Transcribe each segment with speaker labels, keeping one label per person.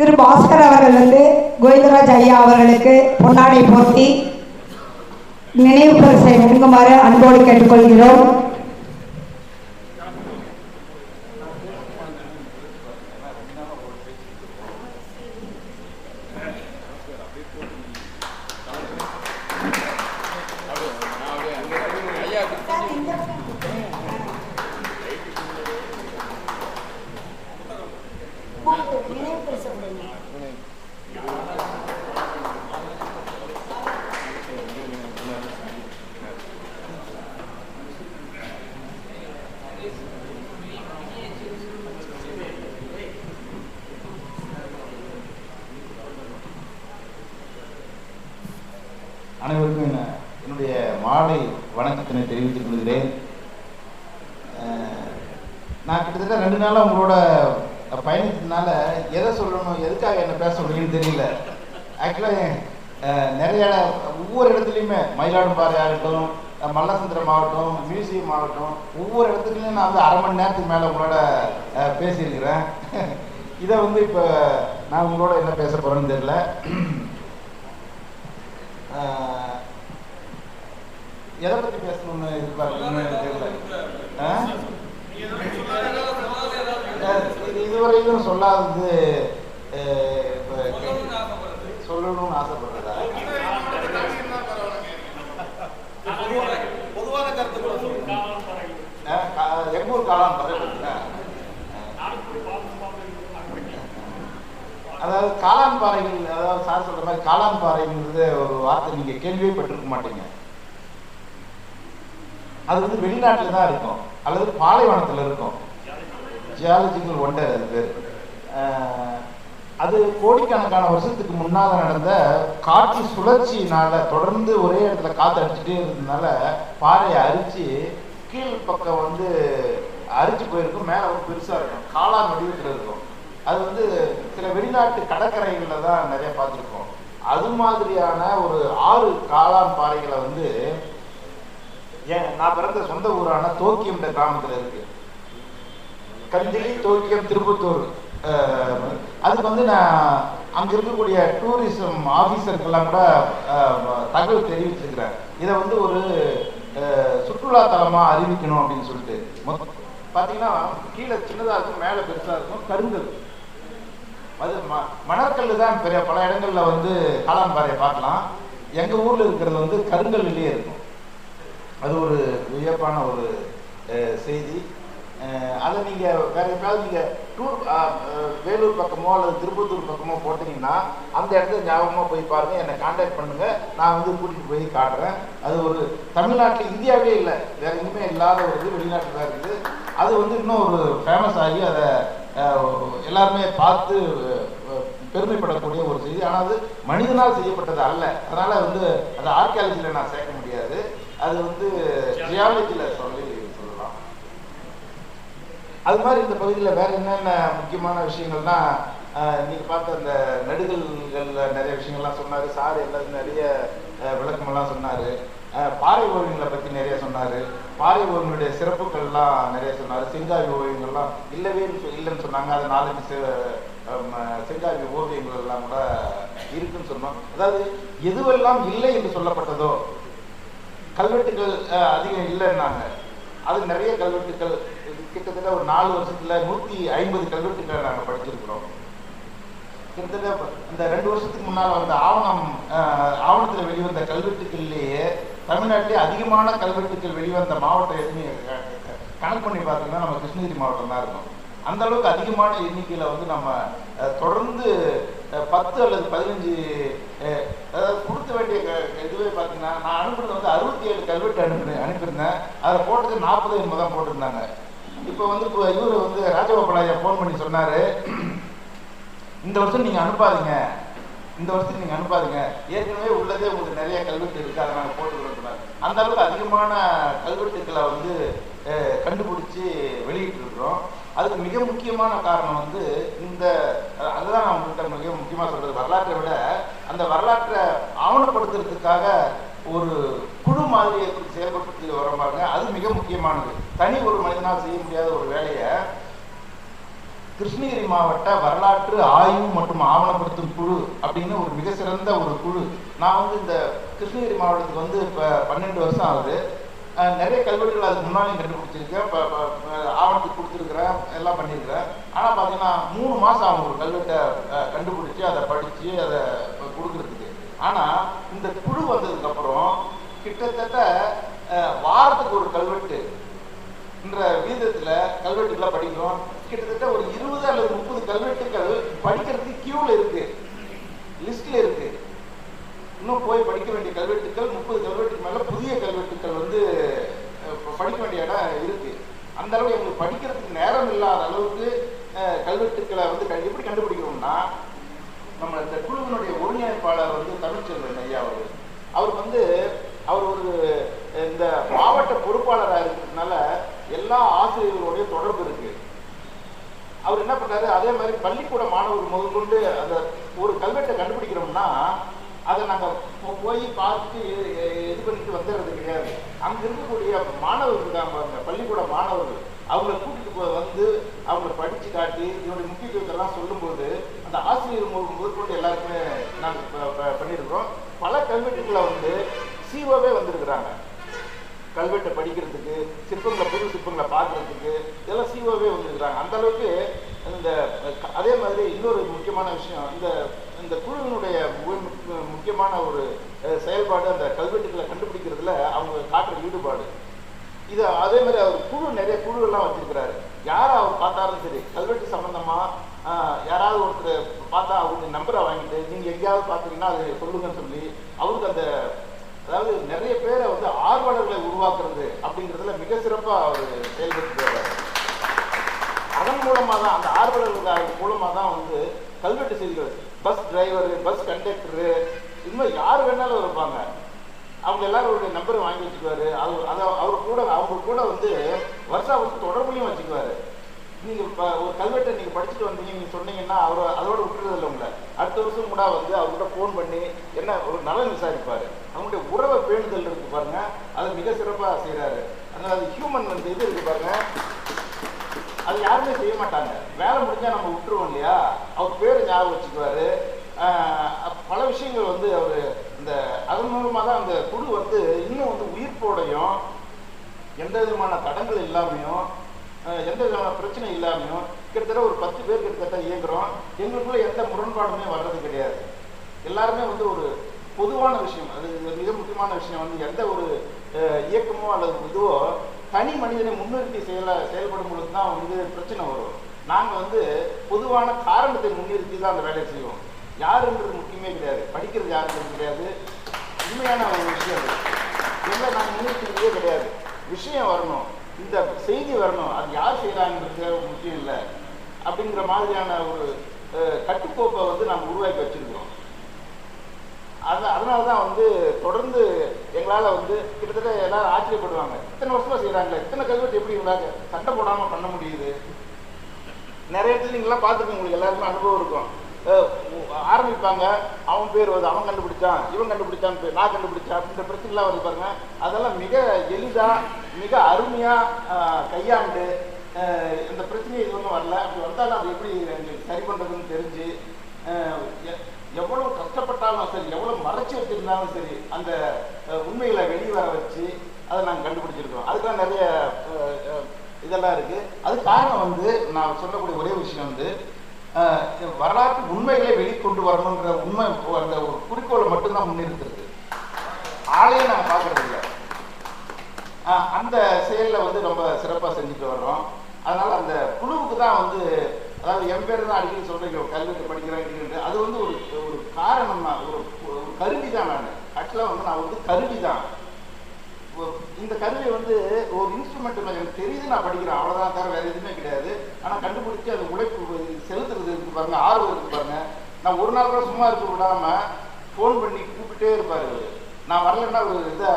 Speaker 1: திரு பாஸ்கர் அவர்கள் வந்து கோவிந்தராஜ் ஐயா அவர்களுக்கு பொன்னாடை போட்டி நினைவு பரிசை வழங்குமாறு அன்போடு கேட்டுக்கொள்கிறோம்.
Speaker 2: அனைவருக்கும் என்ன- என்னுடைய மாலை வணக்கத்தினை தெரிவித்துக் கொள்கிறேன். நான் கிட்டத்தட்ட ரெண்டு நாளாக உங்களோட பயணித்ததுனால எதை சொல்லணும் எதுக்காக தெரியல. ஆக்சுவலாக நிறைய ஒவ்வொரு இடத்துலையுமே மயிலாடும்பாறை ஆகட்டும் மல்லசந்திரம் ஆகட்டும் மியூசியம் ஆகட்டும் ஒவ்வொரு இடத்துலையும் நான் வந்து அரை மணி நேரத்துக்கு மேலே உங்களோட பேசியிருக்கிறேன். இதை வந்து இப்போ நான் உங்களோட என்ன பேச போகிறேன்னு தெரியல. எதை பத்தி பேசணும்னு எதிர்பார்க்கணும்னு தெரியல. இதுவரையிலும் சொல்லாதது சொல்லணும்னு ஆசைப்படுறதா
Speaker 3: பொதுவான கருத்துக்களை சொல்லுங்க.
Speaker 2: எங்கூர் காலம் பரவாயில்ல அதாவது காளான் பாறைகள் அதாவது சார் சொல்ற மாதிரி காளான் பாறைங்கிறது ஒரு வார்த்தை நீங்க கேள்வியே பட்டிருக்க மாட்டீங்க. அது வந்து வெளிநாட்டில் தான் இருக்கும். அல்லது பாலைவனத்தில் இருக்கும். ஜியாலஜிக்கல் ஒண்டர் அது பேர். அது கோடிக்கணக்கான வருஷத்துக்கு முன்னால் நடந்த காற்று சுழற்சியினால தொடர்ந்து ஒரே இடத்துல காற்று அடிச்சுட்டே இருந்ததுனால பாறையை அரிச்சு கீழ் பக்கம் வந்து அரிச்சு போயிருக்கும் மேலே வந்து பெருசாக இருக்கும். காளான் வடிவத்தில் இருக்கும். அது வந்து சில வெளிநாட்டு கடற்கரைகளில் தான் நிறைய பார்த்துருக்கோம். அது மாதிரியான ஒரு ஆறு காளான் பாறைகளை வந்து ஏன் நான் பிறந்த சொந்த ஊரான தோக்கியம் கிராமத்தில் இருக்கு. கந்திலி தோக்கியம் திருப்பத்தூர். அதுக்கு வந்து நான் அங்கே இருக்கக்கூடிய டூரிசம் ஆஃபீஸருக்கெல்லாம் கூட தகவல் தெரிவிச்சிருக்கிறேன். இதை வந்து ஒரு சுற்றுலா தலமாக அறிவிக்கணும் அப்படின்னு சொல்லிட்டு. பார்த்தீங்கன்னா கீழே சின்னதாக இருக்கும் மேலே பெருசாக இருக்கும் கருங்கல். அது ம மணற்கல் தான் பெரிய பல இடங்களில் வந்து காளான்பாறையை பார்க்கலாம். எங்கள் ஊரில் இருக்கிறது வந்து கருங்கல்லையே இருக்கும். அது ஒரு வியப்பான ஒரு செய்தி. அஹ், அதை நீங்க வேற எங்கேயாவது நீங்கள் டூர் வேலூர் பக்கமோ அல்லது திருப்பத்தூர் பக்கமோ போட்டீங்கன்னா அந்த இடத்துல ஞாபகமாக போய் பாருங்கள் என்னை காண்டாக்ட் பண்ணுங்கள் நான் வந்து கூட்டிகிட்டு போய் காட்டுறேன். அது ஒரு தமிழ்நாட்டில் இந்தியாவே இல்லை. வேறு எதுவுமே இல்லாத ஒரு இது வெளிநாட்டில் தான் இருக்குது. அது வந்து இன்னும் ஒரு ஃபேமஸ் ஆகி அதை எல்லாருமே பார்த்து பெருமைப்படக்கூடிய ஒரு செய்தி. ஆனால் அது மனிதனால் செய்யப்பட்டது அல்ல. அதனால் வந்து அதை ஆர்கியாலஜியில் நான் சேர்க்க முடியாது. அது வந்து ஜியாலஜியில் சொல்லி சொல்லலாம் அது மாதிரி இந்த பகுதியில் வேற என்னென்ன முக்கியமான விஷயங்கள்னா அஹ், நீங்க பார்த்த அந்த நடுகல்கள்ல நிறைய விஷயங்கள்லாம் சொன்னாரு. சார் எல்லாரும் நிறைய விளக்கமெல்லாம் சொன்னாரு. பாறை ஓவியங்களை பத்தி நிறைய சொன்னாரு. பாறை ஓவியங்களுடைய சிறப்புகள்லாம் நிறைய சொன்னாரு. செங்காவி ஓவியங்கள்லாம் இல்லவே இல்லைன்னு சொன்னாங்க. அது நாலஞ்சு செ- செங்காவி ஓவியங்கள் எல்லாம் கூட இருக்குன்னு சொன்னோம். அதாவது எதுவெல்லாம் இல்லை என்று சொல்லப்பட்டதோ கல்வெட்டுகள் அதிகம் இல்லைன்னாங்க. அது நிறைய கல்வெட்டுகள் கிட்டத்தட்ட ஒரு நாலு வருஷத்துல நூத்தி ஐம்பது கல்வெட்டுகளை நாங்க படிச்சிருக்கிறோம். கிட்டத்தட்ட இந்த ரெண்டு வருஷத்துக்கு முன்னால் வந்த ஆவணம் அஹ், ஆவணத்துல வெளிவந்த கல்வெட்டுகள்லேயே தமிழ்நாட்டிலே அதிகமான கல்வெட்டுகள் வெளிவந்த மாவட்டம் எதுன்னு கணக்கு பண்ணி பார்த்தீங்கன்னா நம்ம கிருஷ்ணகிரி மாவட்டம் தான் இருக்கும். அந்த அளவுக்கு அதிகமான எண்ணிக்கையில வந்து நம்ம தொடர்ந்து பத்து அல்லது பதினஞ்சு அதாவது கொடுக்க வேண்டிய க- இதுவே பார்த்தீங்கன்னா நான் அனுப்புனது வந்து அறுபத்தி ஏழு கல்வெட்டு அனுப்பி அனுப்பியிருந்தேன். அதில் போட்டது நாற்பது என்பதான் போட்டிருந்தாங்க. இப்போ வந்து இப்போ இவர் வந்து ராஜகோபாலையா ஃபோன் பண்ணி சொன்னார் இந்த வருஷம் நீங்கள் அனுப்பாதீங்க இந்த வருஷத்துக்கு நீங்கள் அனுப்பாதீங்க. ஏற்கனவே உள்ளதே உங்களுக்கு நிறைய கல்வெட்டு இருக்குது அதை நாங்கள் போட்டுக்கிறோம் அந்த அளவுக்கு அதிகமான கல்வெட்டுக்களை வந்து கண்டுபிடிச்சி கண்டுபிடிச்சு அதுக்கு மிக முக்கியமான காரணம் வந்து இந்த அதுதான் நான் உங்கள்கிட்ட மிக முக்கியமாக சொல்கிறது வரலாற்றை விட அந்த வரலாற்றை ஆவணப்படுத்துறதுக்காக ஒரு குழு மாதிரி செயல்பட்டு வர பாருங்க. அது மிக முக்கியமானது. தனி ஒரு மனிதனால் செய்ய முடியாத ஒரு வேலையை கிருஷ்ணகிரி மாவட்ட வரலாற்று ஆய்வு மற்றும் ஆவணப்படுத்தும் குழு அப்படின்னு ஒரு மிக சிறந்த ஒரு குழு. நான் வந்து இந்த கிருஷ்ணகிரி மாவட்டத்துக்கு வந்து இப்போ பன்னெண்டு வருஷம் ஆகுது. நிறைய கல்வெட்டுகள் அதுக்கு முன்னாலையும் கண்டுபிடிச்சிருக்கேன். இப்போ ஆவணத்துக்கு கொடுத்துருக்குறேன் எல்லாம் பண்ணியிருக்கிறேன். ஆனால் பார்த்தீங்கன்னா மூணு மாதம் ஆகும் ஒரு கல்வெட்டை கண்டுபிடிச்சி அதை படித்து அதை கொடுக்குறதுக்கு. ஆனால் இந்த குழு வந்ததுக்கப்புறம் கிட்டத்தட்ட வாரத்துக்கு ஒரு கல்வெட்டு என்ற வீதத்துல கல்வெட்டுகளை படிக்கிறோம். கிட்டத்தட்ட ஒரு இருபது அல்லது முப்பது கல்வெட்டுகள் படிக்கிறதுக்கு கியூல இருக்கு. லிஸ்ட்ல இருக்கு. இன்னும் போய் படிக்க வேண்டிய கல்வெட்டுக்கள் முப்பது கல்வெட்டுக்கு மேல புதிய கல்வெட்டுக்கள் வந்து படிக்க வேண்டிய இடம் இருக்கு. அந்த அளவு எங்களுக்கு படிக்கிறதுக்கு நேரம் இல்லாத அளவுக்கு கல்வெட்டுக்களை வந்து க- எப்படி கண்டுபிடிக்கிறோம்னா நம்ம இந்த குழுவினுடைய ஒருங்கிணைப்பாளர் வந்து தமிழ்ச்செல்வன் ஐயா அவர் அவர் வந்து அவர் ஒரு இந்த மாவட்ட பொறுப்பாளராக இருக்கிறதுனால எல்லா ஆசிரியர்களுடைய தொடர்பு இருக்கு. அவர் என்ன பண்ணாரு? அதே மாதிரி பள்ளிக்கூட மாணவர் முதற்கொண்டு அந்த ஒரு கல்வெட்டை கண்டுபிடிக்கிறோம்னா அதை நாங்கள் போய் பார்த்து இது பண்ணிட்டு வந்துடுறது கிடையாது. அங்க இருக்கக்கூடிய மாணவர்கள் இருக்காங்க பாருங்க பள்ளிக்கூட மாணவர்கள். அவங்கள கூட்டிட்டு போய் வந்து அவங்கள படிச்சு காட்டி இதனுடைய முக்கியத்துவத்தை எல்லாம் சொல்லும்போது அந்த ஆசிரியர் முதற்கொண்டு எல்லாருக்குமே நாங்கள் பண்ணியிருக்கிறோம் பல கல்வெட்டுகளை வந்து சிஓவே வந்திருக்கிறாங்க. கல்வெட்டை படிக்கிறது சிற்பங்களை புது சிற்பங்களை பார்க்கறதுக்கு இதெல்லாம் சிஓவே வந்துருக்குறாங்க. அந்த அளவுக்கு இந்த அதே மாதிரி இன்னொரு முக்கியமான விஷயம் இந்த இந்த குழுவினுடைய மு- முக்கியமான ஒரு செயல்பாடு அந்த கல்வெட்டுகளை கண்டுபிடிக்கிறதுல அவங்க காட்டுற ஈடுபாடு. இது அதே மாதிரி அவர் குழு நிறைய குழுவெல்லாம் வச்சிருக்கிறாரு. யாரை அவர் பார்த்தாலும் சரி கல்வெட்டு சம்பந்தமா யாராவது ஒருத்தர் பார்த்தா அவங்க நம்பரை வாங்கிட்டு நீங்க எங்கேயாவது பார்த்தீங்கன்னா அது சொல்லுங்கன்னு சொல்லி அவருக்கு அந்த அதாவது நிறைய பேரை வந்து ஆர்வலர்களை உருவாக்குறது அப்படிங்கிறதுல மிக சிறப்பாக அவர் செயல்பட்டு வர்றாரு. அதன் மூலமாக தான் அந்த ஆர்வலர்கள் மூலமாக தான் வந்து கல்வெட்டு செய்திகள் பஸ் டிரைவர் பஸ் கண்டக்டரு இன்னும் யார் வேணாலும் இருப்பாங்க. அவங்க எல்லாருடைய நம்பரை வாங்கி வச்சுக்குவாரு. அவர் அதை அவர் கூட அவங்க கூட வந்து வருஷா வருஷம் தொடர்புலையும் வச்சுக்குவாரு. நீங்கள் இப்போ ஒரு கல்வெட்டை நீங்கள் படிச்சுட்டு வந்தீங்க நீங்கள் சொன்னீங்கன்னா அவர் அதோட விட்டுறதில்ல உங்களை. அடுத்த வருஷம் கூட வந்து அவர்கிட்ட ஃபோன் பண்ணி என்ன ஒரு நலன் விசாரிப்பார். அவங்களுடைய உறவை பேணுதல் இருக்கு பாருங்க. அதை மிக சிறப்பாக செய்கிறாரு அதனால் அது ஹியூமன் வந்து இது இருக்கு பாருங்க? அது யாருமே செய்ய மாட்டாங்க. வேலை முடிஞ்சால் நம்ம விட்டுருவோம் இல்லையா? அவர் பேர் ஞாபகம் வச்சுக்குவார். பல விஷயங்கள் வந்து அவர் இந்த அதன் மூலமாக தான் அந்த குழு வந்து இன்னும் வந்து உயிர்ப்போடையும் எந்த விதமான தடங்கள் இல்லாமையும் எந்த விதமான பிரச்சனை இல்லாமையும் கிட்டத்தட்ட ஒரு பத்து பேர் கிட்டத்தட்ட இயங்குறோம். எங்களுக்குள்ள எந்த முரண்பாடுமே வர்றது கிடையாது. எல்லாருமே வந்து ஒரு பொதுவான விஷயம். அது மிக முக்கியமான விஷயம். வந்து எந்த ஒரு இயக்கமோ அல்லது இதுவோ தனி மனிதனை முன்னிறுத்தி செயல செயல்படும் பொழுது தான் வந்து பிரச்சனை வரும். நாங்கள் வந்து பொதுவான காரணத்தை முன்னிறுத்தி தான் அந்த வேலையை செய்வோம். யாருன்றது முக்கியமே கிடையாது. படிக்கிறது யாருன்றது கிடையாது. உண்மையான ஒரு விஷயம் இல்லை நாங்கள் முன்னிறுத்திக்கிறதே கிடையாது. விஷயம் வரணும். இந்த செய்தி வரணும். அது யார் செய்கிறாங்கிறது முக்கியம் இல்லை. அப்படிங்கிற மாதிரியான ஒரு கட்டுக்கோப்பை வந்து நாங்கள் உருவாக்கி வச்சிருக்கிறோம் அது அதனால தான் வந்து தொடர்ந்து எங்களால் வந்து கிட்டத்தட்ட எல்லாரும் ஆச்சரியப்படுவாங்க. இத்தனை வருஷமாக செய்கிறாங்களே இத்தனை கல்வெட்டு எப்படி இவங்களால சட்டை போடாமல் பண்ண முடியுது? நிறைய இடத்துல நீங்களாம் பார்த்துருக்கோம் உங்களுக்கு எல்லாருக்குமே அனுபவம் இருக்கும். ஆரம்பிப்பாங்க. அவன் பேர் வருது அவன் கண்டுபிடிச்சான் இவன் கண்டுபிடிச்சான் நான் கண்டுபிடிச்சேன் அப்படின்ற பிரச்சனைலாம் வருது பாருங்க. அதெல்லாம் மிக எளிதா மிக அருமையா கையாண்டு இந்த பிரச்சனையை இது ஒன்றும் வரல. அப்படி வந்தாலும் அது எப்படி சரி பண்றதுன்னு தெரிஞ்சு எ- எவ்வளவு கஷ்டப்பட்டாலும் சரி எவ்வளவு மறைச்சு வச்சிருந்தாலும் சரி அந்த உண்மைகளை வெளியே வர வச்சு அதை நாங்கள் கண்டுபிடிச்சிருக்கோம் அதுக்கெல்லாம் நிறைய இதெல்லாம் இருக்கு. அது காரணம் வந்து நான் சொல்லக்கூடிய ஒரே விஷயம் வந்து வரலாற்று உண்மைகளை வெளிக்கொண்டு வரணுங்கிற உண்மை அந்த ஒரு குறிக்கோளை மட்டும்தான் முன்னிறுத்துறது. ஆளையே நான் பார்க்கறது இல்லை அந்த செயலில் வந்து ரொம்ப சிறப்பாக செஞ்சுட்டு வர்றோம். அதனால் அந்த குழுவுக்கு தான் வந்து அதாவது என் பேர் தான் அடிக்கடி சொல்கிறீங்க கல்வெட்டு படிக்கிறேன் அது வந்து ஒரு ஒரு காரணம் தான் ஒரு கருவி தான் நான். ஆக்சுவலாக வந்து நான் வந்து கருவி தான் இந்த கருவி வந்து ஒரு இன்ஸ்ட்ருமெண்ட் எனக்கு தெரியுது நான் படிக்கிறேன். அவ்வளோதான் தவிர வேற எதுவுமே கிடையாது. ஆனால் கண்டுபிடிச்சி அது உழைப்பு செலுத்துறது இருக்கு பாருங்க ஆர்வம் இருக்கு பாருங்க. நான் ஒரு நாள் கூட சும்மா இருக்க விடாம ஃபோன் பண்ணி கூப்பிட்டே இருப்பாரு நான் வரலைன்னா ஒரு இதை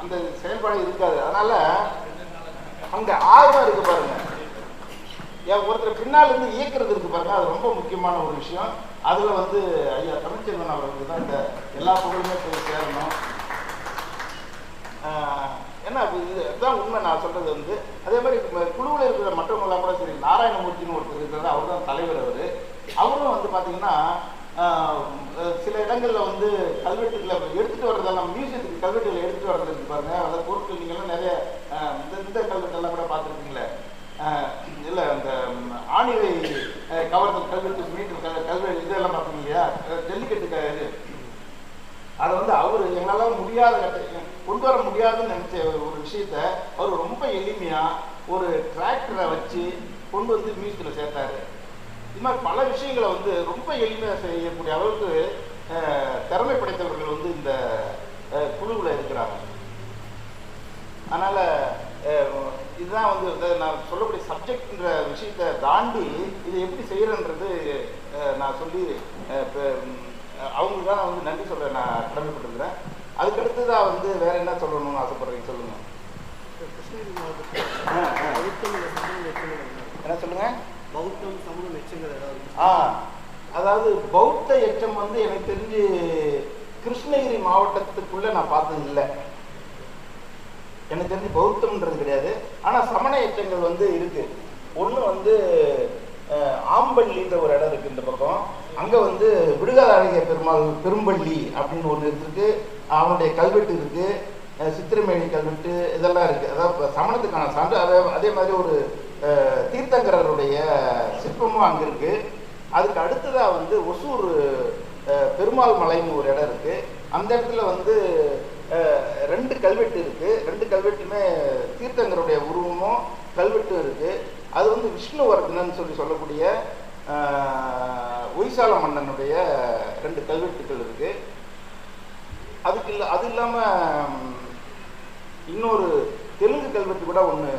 Speaker 2: அந்த செயல்பாடு இருக்காது. அதனால அங்க ஆர்வம் இருக்கு பாருங்க. என் ஒருத்தர் பின்னால் இருந்து இயக்கிறது இருக்கு பாருங்க அது ரொம்ப முக்கியமான ஒரு விஷயம். அதுல வந்து ஐயா தமிழ்ச்செல்வன் அவர்களுக்கு தான் இந்த எல்லா பொருளுமே போய் சேரணும். ஏன்னா என்ன இது இதுதான் உண்மை. நான் சொல்றது வந்து அதே மாதிரி குழுவில் இருக்கிற மற்றவங்களாம் கூட சரி நாராயணமூர்த்தின்னு ஒருத்தர் இருக்கிறது அவர் தான் தலைவர் அவர். அவரும் வந்து பார்த்தீங்கன்னா சில இடங்களில் வந்து கல்வெட்டுகளை எடுத்துகிட்டு வர்றதெல்லாம் மியூசியத்துக்கு கல்வெட்டுகளை எடுத்துட்டு வர்றது இருக்கு பாருங்க. அதாவது பொருட்கள் நீங்கள்லாம் நிறைய இந்த இந்த கல்வெட்டெல்லாம் கூட பார்த்துருக்கீங்களே இல்லை அந்த இந்த ஆணிவை கவர்தல் கல்வெட்டு மீட்டர் கல் கல்வெட்டு இதெல்லாம் பார்த்தீங்க இல்லையா? ஜல்லிக்கட்டு இது. அதை வந்து அவர் எங்களால் முடியாத கட்ட- கொண்டு வர முடியாதுன்னு நினைச்ச ஒரு விஷயத்த அவர் ரொம்ப எளிமையா ஒரு டிராக்டரை வச்சு கொண்டு வந்து மியூசியத்தில் சேர்த்தாரு. இது மாதிரி பல விஷயங்களை வந்து ரொம்ப எளிமையாக செய்யக்கூடிய அளவுக்கு திறமை படைத்தவர்கள் வந்து இந்த குழுவில் இருக்கிறாங்க. அதனால் இதுதான் வந்து நான் சொல்லக்கூடிய சப்ஜெக்ட்ன்ற விஷயத்தை தாண்டி இதை எப்படி செய்கிறன்றது நான் சொல்லி இப்போ அவங்களுக்கு தான் நான் வந்து நன்றி சொல்ல நான் கடமைப்பட்டிருக்கிறேன். அதுக்கடுத்ததாக வந்து வேற என்ன சொல்லணும்னு ஆசைப்படுறீங்க? சொல்லுங்க.
Speaker 3: கிருஷ்ணகிரி மாவட்டத்தில் என்ன?
Speaker 2: சொல்லுங்க?
Speaker 3: பௌத்தம் சமூக எச்சங்கள் ஏதாவது
Speaker 2: ஆ அதாவது பௌத்த எச்சம் வந்து எனக்கு தெரிஞ்சு கிருஷ்ணகிரி மாவட்டத்துக்குள்ள நான் பார்த்தது இல்லை. எனக்கு தெரிஞ்சு பௌத்தம்ன்றது கிடையாது. ஆனா சமண எச்சங்கள் வந்து இருக்கு. ஒண்ணு வந்து ஆம்பள்ளின்ற ஒரு இடம் இருக்கு இந்த பக்கம். அங்க வந்து விடுகாதாழிக பெருமாள் பெரும்பள்ளி அப்படின்னு ஒண்ணு இருக்கு. அவனுடைய கல்வெட்டு இருக்கு அஹ், சித்திரமேனி கல்வெட்டு இதெல்லாம் இருக்கு. அதாவது சமணத்துக்கான சான்று. அதே அதே மாதிரி ஒரு தீர்த்தங்கரருடைய சிற்பமும் அங்க இருக்கு. அதுக்கு அடுத்ததா வந்து ஒசூர் பெருமாள் மலைன்னு ஒரு இடம் இருக்கு. அந்த இடத்துல வந்து ரெண்டு கல்வெட்டு இருக்கு. ரெண்டு கல்வெட்டுமே தீர்த்தங்கருடைய உருவமும் கல்வெட்டும் இருக்கு. அது வந்து விஷ்ணுவர்தனன் சொல்லி சொல்லக்கூடிய ஒய்சால மன்னனுடைய ரெண்டு கல்வெட்டுகள் இருக்குது அதுக்கு இல்லை அது இல்லாமல் இன்னொரு தெலுங்கு கல்வெட்டு கூட ஒன்று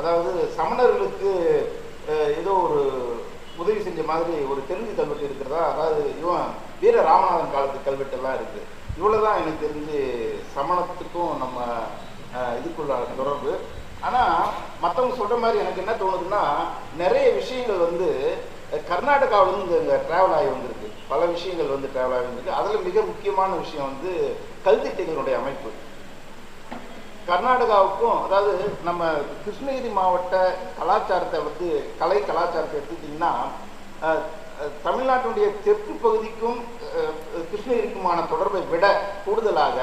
Speaker 2: அதாவது சமணர்களுக்கு ஏதோ ஒரு உதவி செஞ்ச மாதிரி ஒரு தெலுங்கு கல்வெட்டு இருக்கிறதா? அதாவது இவன் வீர ராமநாதன் காலத்து கல்வெட்டெல்லாம் இருக்கு. இவ்வளவுதான் எனக்கு தெரிஞ்சு சமணத்துக்கும் நம்ம இதுக்குள்ள தொடர்பு. ஆனால் மற்றவங்க சொல்கிற மாதிரி எனக்கு என்ன தோணுதுன்னா நிறைய விஷயங்கள் வந்து கர்நாடகாவிலேருந்து இங்கே ட்ராவல் டிராவல் ஆகி வந்திருக்கு. பல விஷயங்கள் வந்து டிராவல் ஆகி அதுல மிக முக்கியமான விஷயம் வந்து கல்திட்டைகளுடைய அமைப்பு. கர்நாடகாவுக்கும் அதாவது நம்ம கிருஷ்ணகிரி மாவட்ட கலாச்சாரத்தை வந்து கலை கலாச்சாரத்தை எடுத்துக்கிட்டிங்கன்னா அஹ், தமிழ்நாட்டினுடைய தெற்கு பகுதிக்கும் அஹ், கிருஷ்ணகிரிக்குமான தொடர்பை விட கூடுதலாக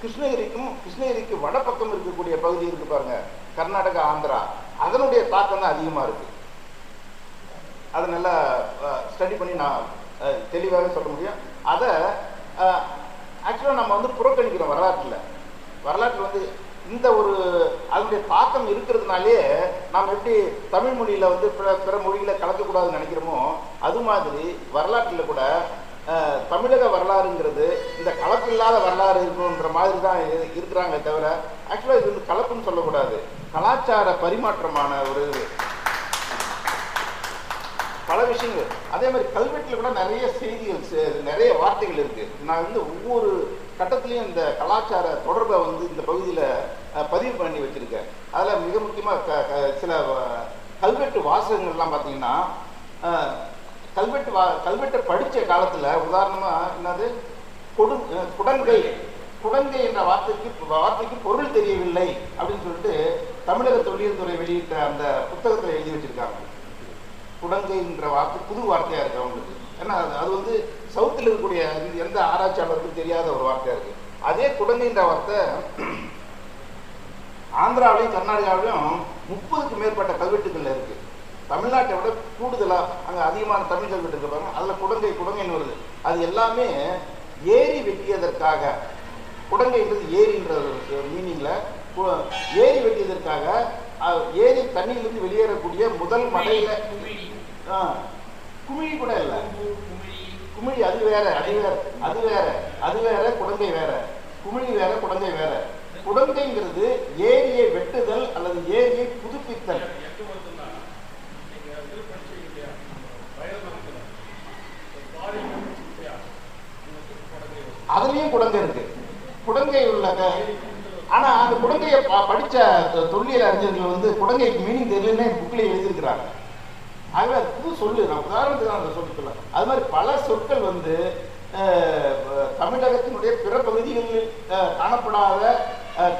Speaker 2: கிருஷ்ணகிரிக்கும் கிருஷ்ணகிரிக்கு வடப்பக்கம் இருக்கக்கூடிய பகுதி இருக்கு பாருங்க. கர்நாடகா ஆந்திரா. அதனுடைய தாக்கம் தான் அதிகமா இருக்கு. அதை நல்லா ஸ்டடி பண்ணி நான் தெளிவாக சொல்ல முடியும். அதை ஆக்சுவலாக நம்ம வந்து புறக்கணிக்கிறோம் வரலாற்றில் வரலாற்றில் வந்து இந்த ஒரு அதனுடைய தாக்கம் இருக்கிறதுனாலே நாம் எப்படி தமிழ் மொழியில் வந்து பிற பிற மொழியில் கலக்கக்கூடாதுன்னு நினைக்கிறோமோ அது மாதிரி வரலாற்றில் கூட தமிழக வரலாறுங்கிறது இந்த கலப்பில்லாத வரலாறு இருக்கணுன்ற மாதிரி தான் இருக்கிறாங்க தவிர ஆக்சுவலாக இது வந்து கலப்புன்னு சொல்லக்கூடாது. கலாச்சார பரிமாற்றமான ஒரு பல விஷயங்கள். அதே மாதிரி கல்வெட்டில் கூட நிறைய செய்திகள் நிறைய வார்த்தைகள் இருக்கு. நான் வந்து ஒவ்வொரு கட்டத்திலையும் இந்த கலாச்சார தொடர்பை வந்து இந்த பகுதியில் பதிவு பண்ணி வச்சிருக்கேன். அதில் மிக முக்கியமாக க க- சில கல்வெட்டு வாசகங்கள்லாம் பார்த்தீங்கன்னா கல்வெட்டு வா கல்வெட்டை படித்த காலத்தில் உதாரணமாக என்னது? கொடு குடங்கை குடங்கை என்ற வார்த்தைக்கு வார்த்தைக்கு பொருள் தெரியவில்லை அப்படின்னு சொல்லிட்டு தமிழக தொழில்துறை வெளியிட்ட அந்த புத்தகத்தில் எழுதி வச்சிருக்காங்க. குடங்கைன்ற வார்த்தை புது வார்த்தையா இருக்கு அவங்களுக்கு. ஏன்னா அது அது வந்து சவுத்தில் இருக்கக்கூடிய எந்த- ஆராய்ச்சியாளருக்கும் தெரியாத ஒரு வார்த்தையா இருக்கு. அதே குடங்கைன்ற வார்த்தை ஆந்திராவிலையும் கர்நாடகாவிலையும் முப்பதுக்கு மேற்பட்ட கல்வெட்டுகள்ல இருக்கு. தமிழ்நாட்டை விட கூடுதலா அங்க அதிகமான தமிழ் கல்வெட்டு இருக்கு பாருங்க. அதுல குடங்கை குடங்கைன்னு வருது. அது எல்லாமே ஏரி வெட்டியதற்காக குடங்கைன்றது ஏரின்ற மீனிங்ல ஏரி வெட்டியதற்காக ஏரி தண்ணியிலிருந்து வெளியேறக்கூடிய முதல் மடையில குமிழி கூட இல்ல. குமிழி அது வேற அது வேற அது வேற அது வேற குடங்கை வேற. குமிழி வேற குடங்கை வேற. குடங்கைங்கிறது ஏரியை வெட்டுதல் அல்லது ஏரியை புதுப்பித்தல். அதுலயும் குடங்கை இருக்கு. குடங்கை உள்ள ஆனா அந்த குடங்கையை படிச்ச தொல்லியல் அறிஞர்கள் வந்து குடங்கைக்கு மீனிங் தெரியலன்னு புக்ல எழுதியிருக்கிறாங்க. ஆகவே அது புது சொல்லு நான் உதாரணத்துக்கு தான் அந்த சொல்லி சொல்ல அது மாதிரி பல சொற்கள் வந்து தமிழகத்தினுடைய பிற பகுதிகளில் காணப்படாத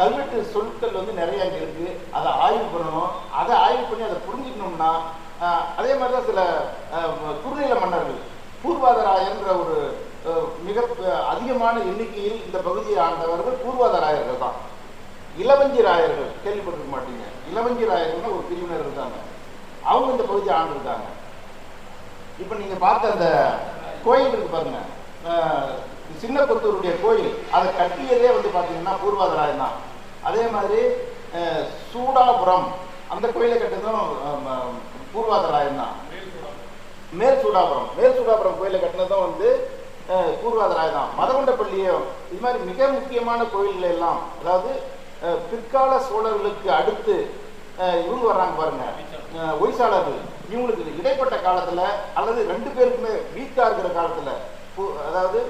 Speaker 2: கல்வெட்டு சொற்கள் வந்து நிறைய அங்கே இருக்குது அதை ஆய்வு பண்ணணும். அதை ஆய்வு பண்ணி அதை புரிஞ்சுக்கணும்னா அதே மாதிரி தான் சில குறுநில மன்னர்கள் பூர்வாதராயன்ற ஒரு மிக அதிகமான எண்ணிக்கையில் இந்த பகுதியை ஆண்டவர்கள் பூர்வாதராயர்கள் தான். இளவஞ்சி ராயர்கள் கேள்விப்பட்டிருக்க மாட்டீங்க. இளவஞ்சி ராயர்கள்னு ஒரு பிரிவினர் இருந்தாங்க அவங்க இந்த பகுதியை ஆண்டிருக்காங்க. இப்போ நீங்க பார்த்த அந்த கோயில் இருக்கு பாருங்க. சின்ன கொத்தூருடைய கோயில். அதை கட்டியதே வந்து பார்த்தீங்கன்னா பூர்வாதராயன் தான். அதே மாதிரி சூடாபுரம். அந்த கோயிலை கட்டினதும் பூர்வாதராயன் தான். மேல் சூடாபுரம். மேல் சூடாபுரம் கோயிலை கட்டினதும் வந்து அஹ், பூர்வாதராயன் தான். மதகுண்டப்பள்ளியும் இது மாதிரி மிக முக்கியமான கோயில்கள் எல்லாம் அதாவது பிற்கால சோழர்களுக்கு அடுத்து இவங்க வர்றாங்க பாருங்க. ஒய்சாளர்கள் இவங்களுக்கு இடைப்பட்ட காலத்துல அல்லது ரெண்டு பேருக்குமே வீக்காக இருக்கிற காலத்துல அதாவது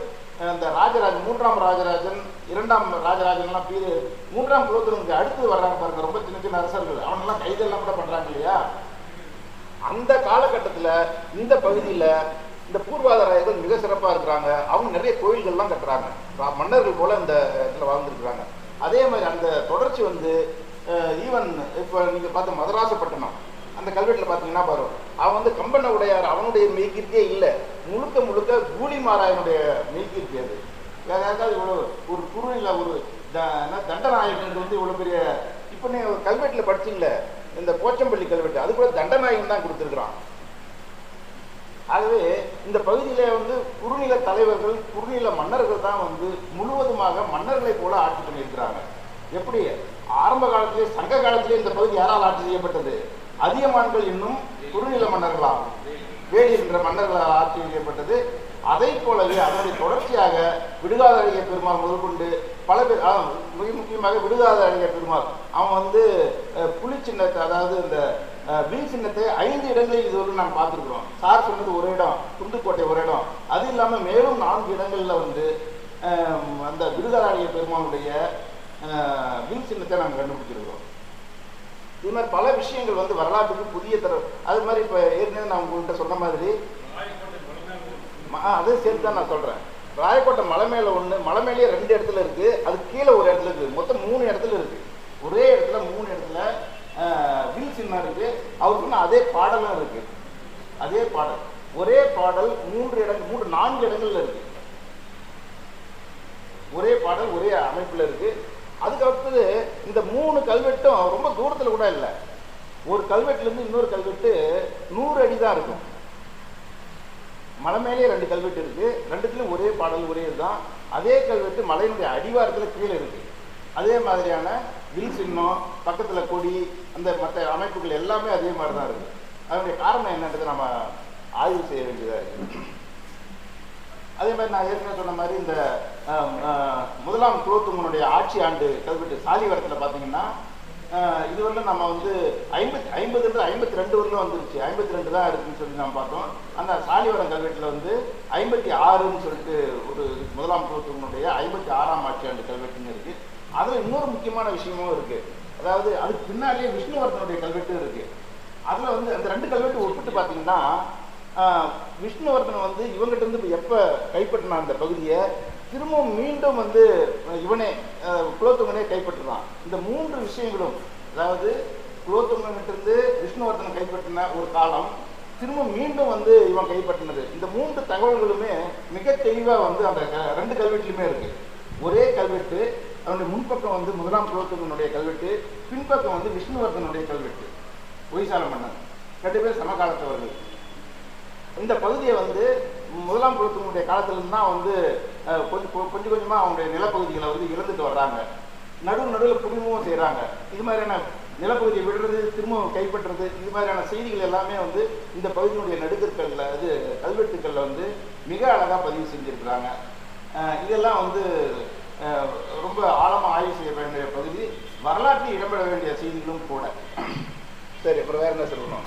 Speaker 2: இந்த ராஜராஜன் மூன்றாம் ராஜராஜன் இரண்டாம் ராஜராஜன்லாம் பேரு மூன்றாம் குலோத்துரனுக்கு அடுத்து வர்றாங்க பாருங்க ரொம்ப சின்ன சின்ன அரசர்கள். அவனெல்லாம் கைதெல்லாம் கூட பண்றாங்க இல்லையா? அந்த காலகட்டத்துல இந்த பகுதியில இந்த பூர்வாதாரர்கள் மிக சிறப்பா இருக்கிறாங்க. அவங்க நிறைய கோயில்கள்லாம் கட்டுறாங்க. மன்னர்கள் போல இந்த இடத்துல வாழ்ந்துருக்குறாங்க. அதே மாதிரி அந்த தொடர்ச்சி வந்து ஈவன் இப்போ நீங்க பார்த்த மதராசப்பட்டினம் அந்த கல்வெட்டில் பார்த்தீங்கன்னா பாரு அவன் வந்து கம்பண்ண உடையார் அவனுடைய மெய்கீர்த்தியே இல்லை. முழுக்க முழுக்க கூலிமாராயனுடைய மெய்கீர்த்தி அது. வேற இவ்வளோ ஒரு குறுநில ஒரு தண்டநாயகன் வந்து இவ்வளோ பெரிய இப்போ நீ கல்வெட்டில் படிச்சீங்களே இந்த போச்சம்பள்ளி கல்வெட்டு அது கூட தண்டநாயகன் தான் கொடுத்துருக்குறான். ஆகவே இந்த பகுதியில வந்து குறுநில தலைவர்கள் குறுநில மன்னர்கள் தான் வந்து முழுவதுமாக மன்னர்களை போல ஆட்சி பண்ணியிருக்கிறாங்க. எப்படி? ஆரம்ப காலத்திலே சங்க காலத்திலே இந்த பகுதி யாரால் ஆட்சி செய்யப்பட்டது? அதியமான்கள் இன்னும் குறுநில மன்னர்களாகும் வேலி என்ற மன்னர்களால் ஆட்சி செய்யப்பட்டது அதை போலவே அதனுடைய தொடர்ச்சியாக விடுகாத அழகிய பெருமாள் முதற்கொண்டு பல பேர் ஆ, மிக முக்கியமாக விடுகாத அழகிய பெருமாள். அவன் வந்து புலி சின்னத்தை அதாவது இந்த அஹ், வில் சின்னத்தை ஐந்து இடங்களில் இதுவரை நாம் பார்த்துருக்குறோம். சார் சொன்னது ஒரு இடம் குண்டுக்கோட்டை ஒரு இடம். அது இல்லாமல் மேலும் நான்கு இடங்களில் வந்து அந்த விடுகாத பெருமானுடைய பெருமாளுடைய வில் சின்னத்தை நாங்கள் கண்டுபிடிச்சிருக்கிறோம். இது மாதிரி பல விஷயங்கள் வந்து வரலாற்றுக்கு புதிய தர அது மாதிரி இப்போ ஏற்கனவே நான் உங்கள்கிட்ட சொன்ன மாதிரி அதே சேர்த்து தான் நான் சொல்கிறேன் ராயக்கோட்டை மலை மேலே ஒன்று மலை மேலேயே ரெண்டு இடத்துல இருக்குது அது கீழே ஒரு இடத்துல இருக்குது. மொத்தம் மூணு இடத்துல இருக்குது ஒரே இடத்துல மூணு இடத்துல வில் சின்னம் இருக்குது அவருக்குன்னு அதே பாடலும் இருக்குது அதே பாடல். ஒரே பாடல் மூன்று இடங்கள் மூன்று நான்கு இடங்கள்ல இருக்கு. ஒரே பாடல் ஒரே அமைப்பில் இருக்கு. அதுக்கு அடுத்தது இந்த மூணு கல்வெட்டும் ரொம்ப தூரத்தில் கூட இல்லை. ஒரு கல்வெட்டுலேருந்து இன்னொரு கல்வெட்டு நூறு அடி தான் இருக்கும். மலை மேலேயே ரெண்டு கல்வெட்டு இருக்கு. ரெண்டுத்துலையும் ஒரே பாடல் ஒரே இதுதான். அதே கல்வெட்டு மலையினுடைய அடிவாரத்தில் கீழே இருக்கு. அதே மாதிரியான வில் சின்னம் பக்கத்தில் கொடி அந்த மற்ற அமைப்புகள் எல்லாமே அதே மாதிரி தான் இருக்கு. அதனுடைய காரணம் என்னன்றது நம்ம ஆய்வு செய்ய வேண்டியதாக இருக்கு. அதே மாதிரி நான் ஏற்கனவே சொன்ன மாதிரி இந்த முதலாம் குலோத்துங்கனுடைய ஆட்சி ஆண்டு கல்வெட்டு சாலிவரத்தில் பார்த்தீங்கன்னா இது வந்து நம்ம வந்து ஐம்பத்தி ஐம்பதுல ஐம்பத்தி ரெண்டு வரலும் வந்துருச்சு. ஐம்பத்தி ரெண்டு தான் இருக்குன்னு சொல்லி நம்ம பார்த்தோம். அந்த சாலிவரம் கல்வெட்டில் வந்து ஐம்பத்தி ஆறுன்னு சொல்லிட்டு ஒரு முதலாம் குலோத்துங்கனுடைய ஐம்பத்தி ஆறாம் ஆட்சி ஆண்டு கல்வெட்டுன்னு இருக்குது அதில் இன்னொரு முக்கியமான விஷயமும் இருக்குது அதாவது அதுக்கு பின்னாலேயே விஷ்ணுவர்தனுடைய கல்வெட்டும் இருக்குது அதில் வந்து அந்த ரெண்டு கல்வெட்டு ஒப்பிட்டு பார்த்தீங்கன்னா விஷ்ணுவர்தன் வந்து இவங்ககிட்ட இருந்து இப்போ எப்போ கைப்பற்றினான் அந்த பகுதியை திரும்பவும் மீண்டும் வந்து இவனே குலோத்துங்கனே கைப்பற்றுறான். இந்த மூன்று விஷயங்களும் அதாவது குலோத்துங்கன்கிட்ட விஷ்ணுவர்தன் விஷ்ணுவர்தனை கைப்பற்றின ஒரு காலம் திரும்ப மீண்டும் வந்து இவன் கைப்பற்றினது. இந்த மூன்று தகவல்களுமே மிக தெளிவாக வந்து அந்த க- ரெண்டு கல்வெட்டுலையுமே இருக்கு. ஒரே கல்வெட்டு அவனுடைய முன்பக்கம் வந்து முதலாம் குலோத்துங்கனுடைய கல்வெட்டு பின்பக்கம் வந்து விஷ்ணுவர்தனுடைய கல்வெட்டு. ஒய்சால மன்னன். ரெண்டு பேர் சமகாலத்தவர்கள். இந்த பகுதியை வந்து முதலாம் குலத்தினுடைய காலத்திலிருந்து தான் வந்து கொஞ்சம் கொஞ்சம் கொஞ்சமாக அவங்களுடைய நிலப்பகுதிகளை வந்து இழந்துட்டு வர்றாங்க. நடு நடுவில் குடும்பமும் செய்கிறாங்க இது மாதிரியான நிலப்பகுதியை விடுறது திரும்பவும் கைப்பற்றுறது இது மாதிரியான செய்திகள் எல்லாமே வந்து இந்த பகுதியினுடைய நடுக்கற்களில் அது கல்வெட்டுக்களில் வந்து மிக அழகாக பதிவு செஞ்சுருக்கிறாங்க. இதெல்லாம் வந்து ரொம்ப ஆழமாக ஆய்வு செய்ய வேண்டிய பகுதி. வரலாற்றில் இடம்பெற வேண்டிய செய்திகளும் கூட. சரி அப்புறம் வேறு என்ன சொல்லணும்?